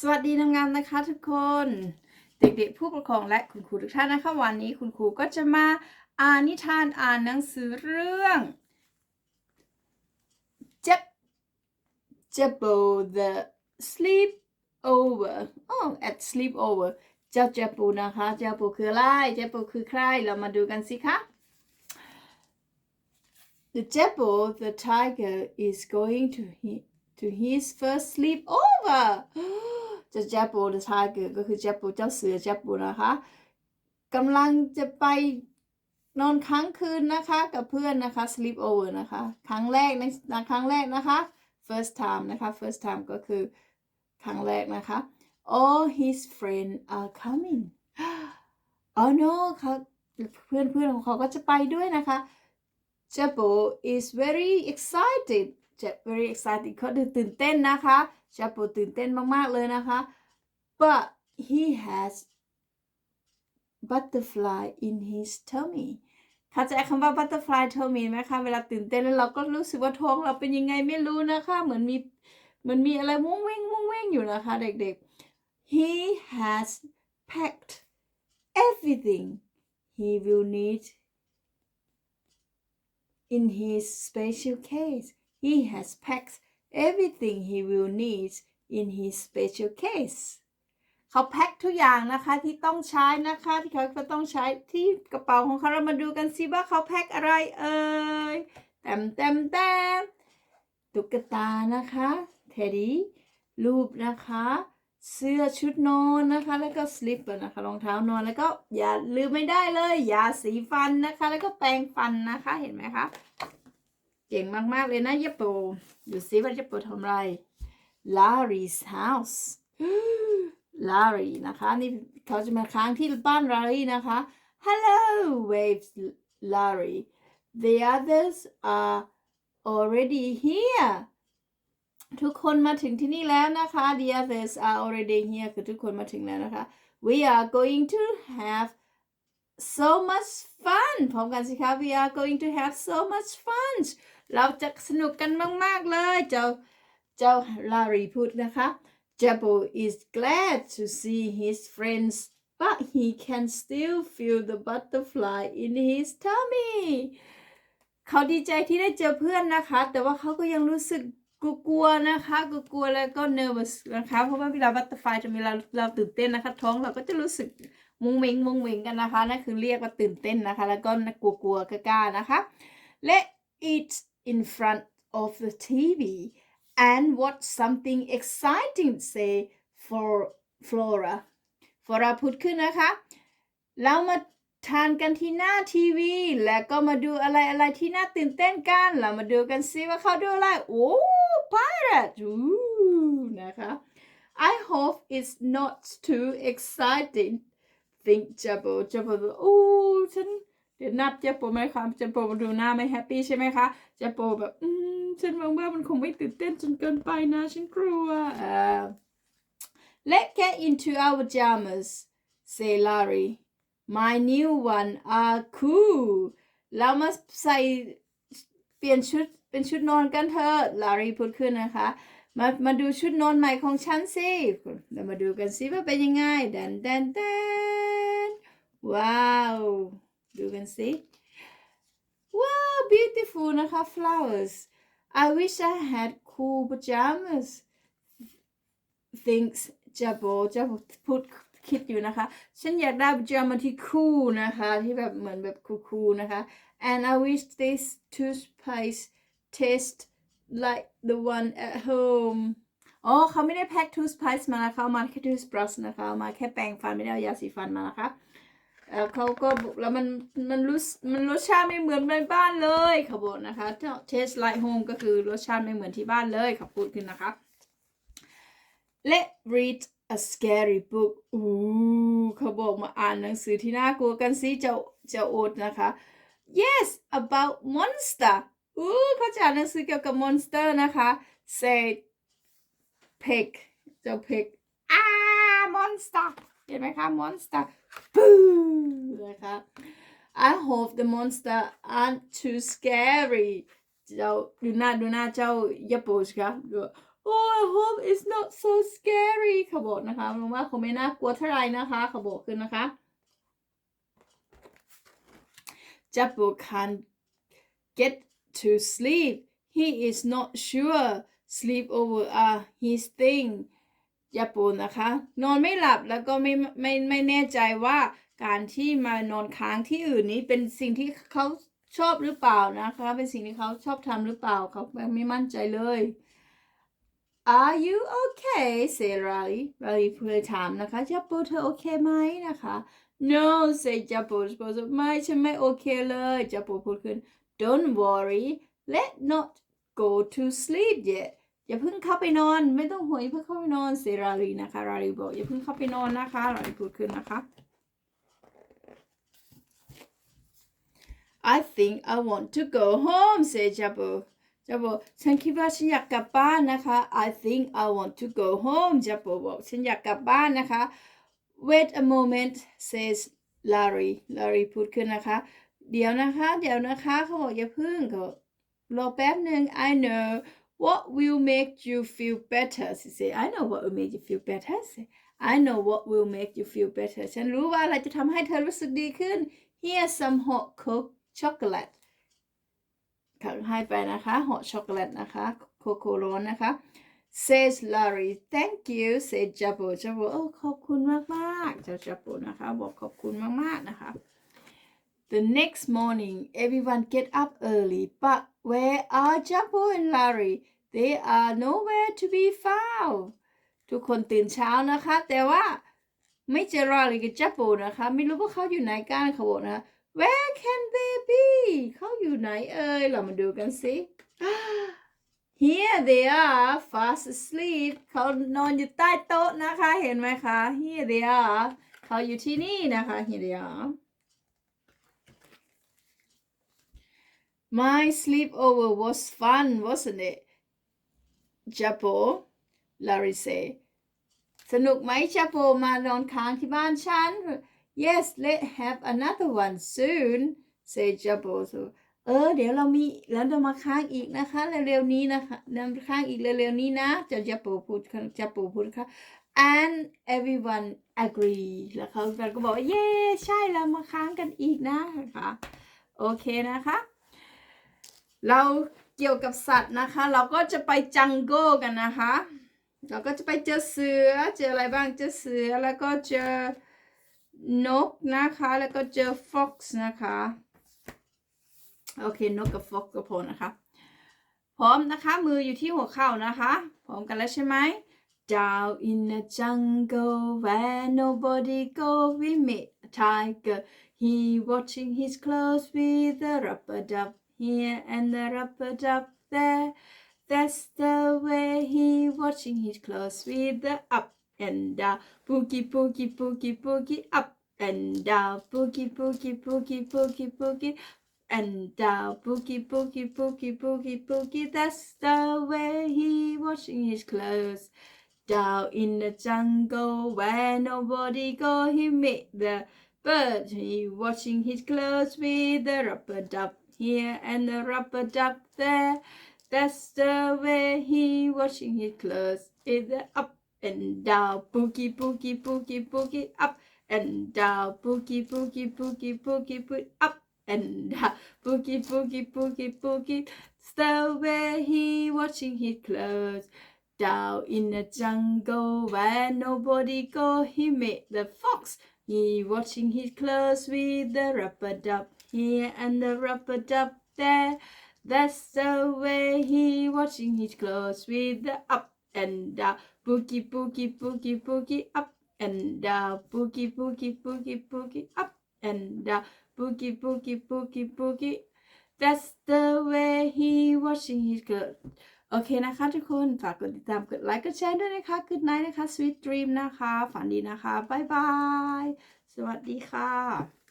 สวัสดีนางงามนะคะทุกคน เด็กๆผู้ปกครองและคุณครูทุกท่านนะคะ วันนี้คุณครูก็จะมาอ่านนิทานอ่านหนังสือเรื่องเจ็บเจ็บ the sleep over อ๋อ at sleep over เจ้าเจ็บปูนะคะเจ้าปูคืออะไรเจ้าปูคือใครเรามาดูกันสิคะ The Jebbo, the tiger, is going to hi- to his first sleepover เจะ Jebbo the tiger ก็คือ Jebbo เจ้าเสือ Jebbo นะคะกำลังจะไปนอนค้างคืนนะคะกับเพื่อนนะคะ sleep over นะคะ ครั้งแรกในครั้งแรกนะคะ first time นะคะ first time ก็คือครั้งแรกนะคะ all his friends are coming oh no เขาเพื่อนเพื่อนของเขาก็จะไปด้วยนะคะ Jabbo is very excited จะ very excited เขาดูตื่นเต้นนะคะ Jabbo ตื่นเต้นมากๆเลยนะคะ but he has butterfly in his tummy เข้าใจคำว่า butterfly tummy ไหมคะ เวลาตื่นเต้นแล้วเราก็รู้สึกว่าท้องเราเป็นยังไงไม่รู้นะคะ เหมือนมีเหมือนมีอะไรวุ้งเว้งวุ้งเว้งอยู่นะคะ เด็กๆ he has packed everything he will need in his special case. He has packed everything he will need in his special case. เขาแพ็คทุกอย่างนะคะที่ต้องใช้นะคะที่เขาจะต้องใช้ที่กระเป๋าของเขาเรามาดูกันสิว่าเขาแพ็คอะไรเอ่ยแต้มแต้มแต้มตุ๊กตานะคะเทดดี้รูปนะคะ เสื้อชุดนอนนะคะ แล้วก็สลิปนะคะรองเท้านอนแล้วก็อย่าลืมไม่ได้เลยยาสีฟันนะคะ แล้วก็แปรงฟันนะคะเห็นไหมคะ เก่งมาก ๆ เลยนะเยปโปดูซิว่าเยปโปทำอะไร Larry's house Larry นะคะ นี่เขาจะมาค้างที่บ้าน Larry นะคะ Hello waves Larry the others are already here ทุกคนมาถึงที่นี่แล้วนะคะ The others are already here คือทุกคนมาถึงแล้วนะคะ We are going to have so much fun พร้อมกันสิคะ We are going to have so much fun เราจะสนุกกันมาก ๆ เลย เจ้า เจ้าลารีพูดนะคะ Jabbo is glad to see his friends but he can still feel the butterfly in his tummy เขาดีใจที่ได้เจอเพื่อนนะคะ แต่ว่าเขาก็ยังรู้สึกกลัวๆนะคะกลัวๆแล้วก็ nervous นะคะ เพราะว่าเวลา butterfly จะมีเราเราตื่นเต้นนะคะ ท้องเราก็จะรู้สึกมุงเมงมุงเมงกันนะคะนั่นคือเรียกว่าตื่นเต้นนะคะ แล้วก็กลัวๆกล้าๆนะคะ Let eat in front of the TV and watch something exciting say for Flora Flora พูดขึ้นนะคะ เรามาทานกันที่หน้าทีวี แล้วก็มาดูอะไรอะไรที่น่าตื่นเต้นกัน เรามาดูกันซิว่าเขาดูอะไร โอ้ pirate นะคะ I hope it's not too exciting think Jabbo Jabbo โอ้ฉัน เดี๋ยวนับเจโปไหมคะเจโปมาดูหน้าไม่แฮปปี้ใช่ไหมคะเจโปแบบ อืมฉันมองว่ามันคงไม่ตื่นเต้นจนเกินไปนะ ฉันกลัวเอ่า Let's get into our pajamas say Larry my new one are cool เรามาใส่เปลี่ยนชุดเป็นชุดนอนกันเถอะลารีพูดขึ้นนะคะมามาดูชุดนอนใหม่ของฉันสิเรามาดูกันสิว่าเป็นยังไงแดนแดนแดนว้าว ดูกันสิ ว้าว beautiful นะคะ flowers I wish I had cool pajamas thinks Jabbo Jabbo พูดคิดอยู่นะคะ ฉันอยากได้ pajama ที่ cool นะคะ ที่แบบเหมือนแบบ coolๆนะคะ and I wish this toothpaste taste like the one at home อ๋อเขาไม่ได้แพ็ค toothpaste มานะคะเอามาแค่ toothbrush นะคะเอามาแค่แปรงฟันไม่ได้เอายาสีฟันมานะคะ เอ่อเขาก็บอกแล้วมันมันรู้สึมันรสชาติไม่เหมือนในบ้านเลยเขาบอกนะคะ taste like home ก็คือรสชาติไม่เหมือนที่บ้านเลยเขาพูดขึ้นนะคะ Let read a scary book อู้เขาบอกมาอ่านหนังสือที่น่ากลัวกันสิเจ้าเจ้าโอ๊ตนะคะ Yes about monster อู้เขาจะอ่านหนังสือเกี่ยวกับ monster นะคะ Say pig เจ้า pig อ่า monster เห็นไหมคะ monster ปูนะคะ I hope the monster aren't too scary เจ้าดูหน้าดูหน้าเจ้าญี่ปุ่นสิคะดู Oh I hope it's not so scary เขาบอกนะคะมันว่าคงไม่น่ากลัวเท่าไหร่นะคะเขาบอกขึ้นนะคะ Japo can't get to sleep he is not sure sleepover are his thing ยาปูนะคะ นอนไม่หลับแล้วก็ไม่ไม่ไม่แน่ใจว่า การที่มานอนค้างที่อื่นนี้เป็นสิ่งที่เขาชอบหรือเปล่านะคะ เป็นสิ่งที่เขาชอบทำหรือเปล่าเขาไม่มั่นใจเลย Are you okay เซราลีราลีพูดถามนะคะจับปูเธอโอเคไหมนะคะ No เซจับปูบอกว่าไม่ฉันไม่โอเคเลยจับปูพูดขึ้น Don't worry let not go to sleep yet อย่าเพิ่งเข้าไปนอน ไม่ต้องห่วงอย่าเพิ่งเข้าไปนอนเซราลีนะคะราลีบอกอย่าเพิ่งเข้าไปนอนนะคะราลีพูดขึ้นนะคะ I think I want to go home say จับปูจับปูฉันคิดว่าฉันอยากกลับบ้านนะคะ I think I want to go home จับปูบอกฉันอยากกลับบ้านนะคะ Wait a moment says Larry Larry พูดขึ้นนะคะ เดี๋ยวนะคะ เดี๋ยวนะคะเขาบอกอย่าเพึ่งเขารอแป๊บหนึ่ง I know what will make you feel better she say I know what will make you feel better say I know what will make you feel better ฉันรู้ว่าอะไรจะทำให้เธอรู้สึกดีขึ้น Here's some hot cocoa. Coke chocolate เขาให้ไปนะคะ hot chocolate นะคะโคโค่ร้อนนะคะ says Larry thank you say จับโบจับโบโอ้ขอบคุณมากมากเจ้าจับโบนะคะบอกขอบคุณมากๆนะคะ The next morning, everyone get up early, but where are Jumbo and Larry? They are nowhere to be found. ทุกคนตื่นเช้านะคะ แต่ว่าไม่เจอลารีกับจับโบนะคะ ไม่รู้ว่าเขาอยู่ไหนกันเขาบอกนะคะ Where can they be เขาอยู่ไหนเอ่ย เรามาดูกันสิ Here they are fast asleep เขานอนอยู่ใต้โต๊ะนะคะ เห็นไหมคะ Here they are เขาอยู่ที่นี่นะคะ Here they are My sleepover was fun, wasn't it? Japo, Larry say. สนุกไหมจัปโปมานอนค้างที่บ้านฉัน Yes, let's have another one soon, say Japo. So, เออ เดี๋ยวเรามีแล้วเรามาค้างอีกนะคะ เร็วๆนี้นะคะนำค้างอีกเร็วๆนี้นะจะจัปโปพูดจัปโปพูดค่ะ and everyone agree แล้วเขาก็บอกว่าเย้ใช่เรามาค้างกันอีกนะคะโอเคนะคะ เราเกี่ยวกับสัตว์นะคะ เราก็จะไปจังโก้กันนะคะ เราก็จะไปเจอเสือเจออะไรบ้างเจอเสือแล้วก็เจอ นกนะคะ แล้วก็เจอฟ็อกซ์นะคะ โอเค นกกับฟ็อกซ์ก็พอนะคะ พร้อมนะคะ มืออยู่ที่หัวเข่านะคะ พร้อมกันแล้วใช่ไหม Down in the jungle where nobody go we meet a tiger he watching his clothes with a rubber duck here and the rubber duck there that's the way he watching his clothes with the up and down boogie boogie boogie boogie up and down boogie boogie boogie boogie boogie and down boogie boogie boogie boogie boogie that's the way he washing his clothes down in the jungle where nobody go he met the bird he washing his clothes with the rubber duck here and the rubber duck there that's the way he washing his clothes the up and down boogie boogie boogie boogie up and down boogie boogie boogie boogie boogie up and down boogie boogie boogie boogie the way he washing his clothes. Down in the jungle where nobody go he met the fox. He washing his clothes with the rubber duck here and the rubber duck there. That's the way he washing his clothes with the up and down boogie boogie boogie boogie up and down boogie boogie boogie boogie up and down boogie boogie boogie boogie that's the way he washing his clothes โอเคนะคะ ทุกคนฝากกดติดตามกดไลค์กดแชร์ด้วยนะคะ Good night นะคะ Sweet Dream นะคะ ฝันดีนะคะ บ๊ายบาย สวัสดีค่ะ